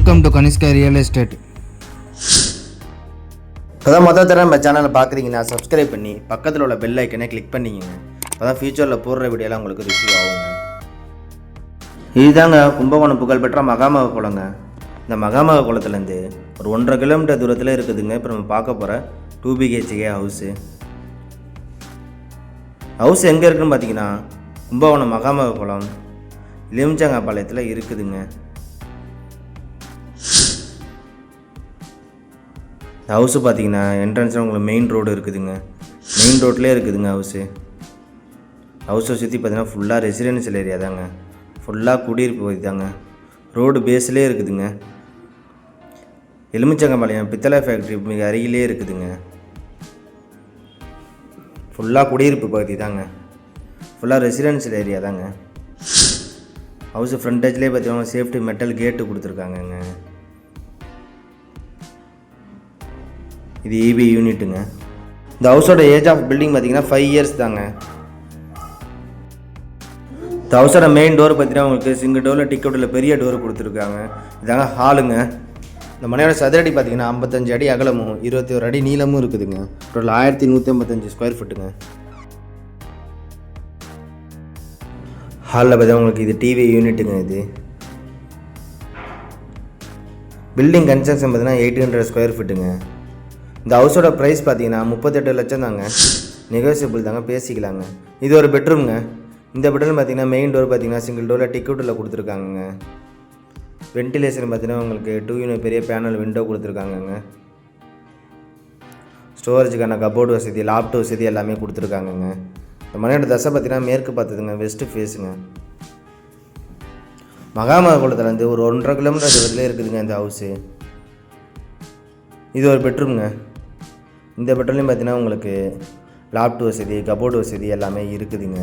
Welcome to Kanishka real estate இப்போதான் மொதல் தடவை நம்ம சேனலை பார்க்குறீங்கன்னா சப்ஸ்கிரைப் பண்ணி பக்கத்தில் உள்ள பெல் ஐக்கனே கிளிக் பண்ணிக்கங்க அப்போ தான் ஃபியூச்சரில் போடுற வீடியோலாம் உங்களுக்கு ரிசீவ் ஆகுங்க. இதுதாங்க கும்பகோணம் புகழ்பெற்ற மகாமக குளங்க. இந்த மகாமக குளத்துலேருந்து ஒரு ஒன்றரை கிலோமீட்டர் தூரத்தில் இருக்குதுங்க. இப்போ நம்ம பார்க்க போகிற டூ பிஹெச்கே ஹவுஸு ஹவுஸ் எங்கே இருக்குதுன்னு பார்த்தீங்கன்னா கும்பகோணம் மகாமக குளம் லிம்சங்காபாளையத்தில் இருக்குதுங்க. ஹவுஸு பார்த்தீங்கன்னா என்ட்ரன்ஸில் உங்களுக்கு மெயின் ரோடு இருக்குதுங்க. மெயின் ரோட்லேயே இருக்குதுங்க ஹவுஸு ஹவுஸை சுற்றி பார்த்தீங்கன்னா ஃபுல்லாக ரெசிடென்ஷியல் ஏரியா தாங்க. ஃபுல்லாக குடியிருப்பு பகுதி தாங்க. ரோடு பேஸ்லேயே இருக்குதுங்க. எலுமிச்சங்கம்பாளையம் பித்தளை ஃபேக்ட்ரி மிக அருகிலே இருக்குதுங்க. ஃபுல்லாக குடியிருப்பு பகுதி தாங்க. ஃபுல்லாக ரெசிடென்ஷியல் ஏரியா தாங்க. ஹவுஸ் ஃப்ரண்டேஜ்லேயே பார்த்தீங்கன்னா சேஃப்டி மெட்டல் கேட்டு கொடுத்துருக்காங்கங்க. இது இபி யூனிட்டுங்க இந்த ஹவுஸோட ஏஜ் ஆஃப் பில்டிங் பார்த்தீங்கன்னா ஃபைவ் இயர்ஸ் தாங்க. இந்த ஹவுஸோட மெயின் டோர் பார்த்தீங்கன்னா உங்களுக்கு சிங்கிள் டோரில் டிக்கெட்டில் பெரிய டோர் கொடுத்துருக்காங்க. இதாங்க ஹாலுங்க இந்த மனையோட சதுரடி பார்த்தீங்கன்னா ஐம்பத்தஞ்சு அடி அகலமும் இருபத்தி ஒரு அடி நீளமும் இருக்குதுங்க. டோட்டல் ஆயிரத்தி நூற்றி ஐம்பத்தஞ்சு ஸ்கொயர் ஃபீட்டுங்க ஹாலில் பார்த்தீங்கன்னா உங்களுக்கு இது டிவி யூனிட்டுங்க இது. பில்டிங் கன்ஸ்ட்ரக்ஷன் பார்த்தீங்கன்னா எயிட் ஹண்ட்ரட் ஸ்கொயர் ஃபீட்டுங்க இந்த ஹவுஸோட ப்ரைஸ் பார்த்தீங்கன்னா முப்பத்தெட்டு லட்சம் தாங்க. நெகோசியபிள் தாங்க பேசிக்கலாங்க. இது ஒரு பெட்ரூம்ங்க இந்த பெட்ரூம் பார்த்தீங்கன்னா மெயின் டோர் பார்த்தீங்கன்னா சிங்கிள் டோரில் டிக்கெட்டில் கொடுத்துருக்காங்கங்க. வென்டிலேஷன் பார்த்தீங்கன்னா உங்களுக்கு டூ யூனிட் பெரிய பேனல் விண்டோ கொடுத்துருக்காங்கங்க. ஸ்டோரேஜுக்கான கபோர்டு வசதி லாப்ட் வசதி எல்லாமே கொடுத்துருக்காங்கங்க. இந்த மனையோட தசை பார்த்தீங்கன்னா மேற்கு பார்த்துதுங்க வெஸ்ட்டு ஃபேஸுங்க மகாமககுளத்துலேருந்து ஒரு ஒன்றரை கிலோமீட்டர் தூரத்துலேயே இருக்குதுங்க இந்த ஹவுஸு இது ஒரு பெட்ரூம்ங்க இந்த பெட்ரோலையும் பார்த்தீங்கன்னா உங்களுக்கு லாப்ட் வசதி கபோர்டு வசதி எல்லாமே இருக்குதுங்க.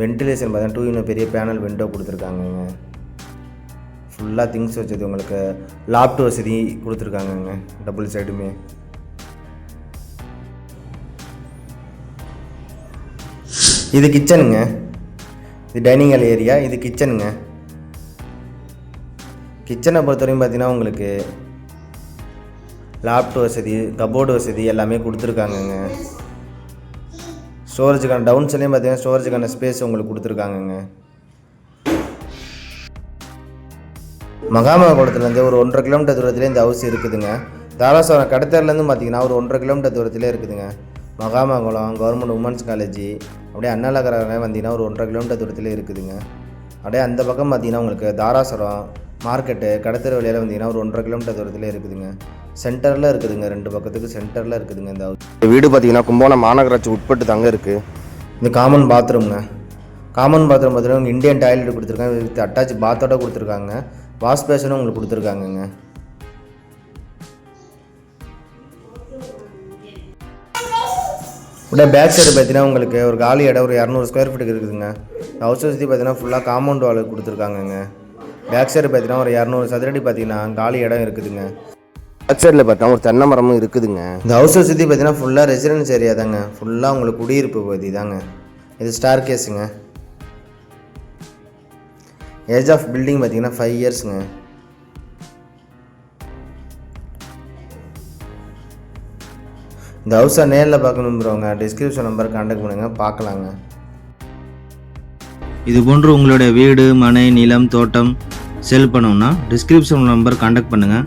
வென்டிலேஷன் பார்த்தீங்கன்னா டூ இன்னும் பெரிய பேனல் விண்டோ கொடுத்துருக்காங்கங்க. ஃபுல்லாக திங்ஸ் வச்சது உங்களுக்கு லாப்ட் வசதி கொடுத்துருக்காங்கங்க டபுள் சைடுமே இது கிச்சனுங்க இது டைனிங் ஹால் ஏரியா இது கிச்சனுங்க கிச்சனை பொறுத்தவரையும் பார்த்தீங்கன்னா உங்களுக்கு லேப்டாப் வசதி கபோர்டு வசதி எல்லாமே கொடுத்துருக்காங்கங்க. ஸ்டோரேஜுக்கான டவுன் சைட்லேயும் பார்த்தீங்கன்னா ஸ்டோரேஜுக்கான ஸ்பேஸ் உங்களுக்கு கொடுத்துருக்காங்கங்க. மகாமககுளத்துலேருந்து ஒரு ஒன்றரை கிலோமீட்டர் தூரத்துலேயே இந்த ஹவுஸ் இருக்குதுங்க. தாராசுரம் கடத்தர்லேருந்து பார்த்தீங்கன்னா ஒரு ஒன்றரை கிலோமீட்டர் தூரத்தில் இருக்குதுங்க. மகாமகுளம் கவர்மெண்ட் உமன்ஸ் காலேஜ் அப்படியே அண்ணாநகரம் வந்தீங்கன்னா ஒரு ஒன்றரை கிலோமீட்டர் தூரத்துலேயே இருக்குதுங்க. அப்படியே அந்த பக்கம் பார்த்தீங்கன்னா உங்களுக்கு தாராசுரம் மார்க்கெட்டு கடத்தர் வழியில் வந்தீங்கன்னா ஒரு ஒன்றரை கிலோமீட்டர் தூரத்துலேயே இருக்குதுங்க. சென்டரில் இருக்குதுங்க ரெண்டு பக்கத்துக்கு சென்டரில் இருக்குதுங்க இந்த வீடு பார்த்தீங்கன்னா கும்பகோணம் மாநகராட்சி உட்பட்டு தாங்க இருக்குது இந்த காமன் பாத்ரூம்ங்க காமன் பாத்ரூம் பார்த்தீங்கன்னா இந்தியன் டாய்லெட் கொடுத்துருக்காங்க வித் அட்டாச் பாத்தோட கொடுத்துருக்காங்க. வாஷ் பேஷனும் உங்களுக்கு கொடுத்துருக்காங்கங்க. அப்படியே பேக் சைடு பார்த்தீங்கன்னா உங்களுக்கு ஒரு காலி இடம் ஒரு இரநூறு ஸ்கொயர் ஃபீட்டுக்கு இருக்குதுங்க. ஹவுஸ் சுற்றி பார்த்தீங்கன்னா ஃபுல்லாக காம்பவுண்ட் வால் கொடுத்துருக்காங்கங்க. பேக் சைடு பார்த்தீங்கன்னா ஒரு இரநூறு சதுரடி பார்த்தீங்கன்னா காலி இடம் இருக்குதுங்க. பேக் சைடில் பார்த்தா ஒரு தென்னை மரமும் இருக்குதுங்க. இந்த ஹவுஸை சுற்றி பார்த்தீங்கன்னா ஃபுல்லாக ரெசிடென்ஸ் ஏரியா தாங்க. ஃபுல்லாக உங்களுக்கு குடியிருப்பு பகுதி தாங்க. இது ஸ்டார் கேஸுங்க ஏஜ் ஆஃப் பில்டிங் பார்த்தீங்கன்னா ஃபைவ் இயர்ஸுங்க இந்த ஹவுஸை நேரில் பார்க்கணுங்கிறவங்க டிஸ்கிரிப்ஷன் நம்பர் கான்டாக்ட் பண்ணுங்கள் பார்க்கலாங்க. இது போன்று உங்களுடைய வீடு மனை நிலம் தோட்டம் செல் பண்ணணும்னா டிஸ்கிரிப்ஷன் நம்பர் கான்டாக்ட் பண்ணுங்கள்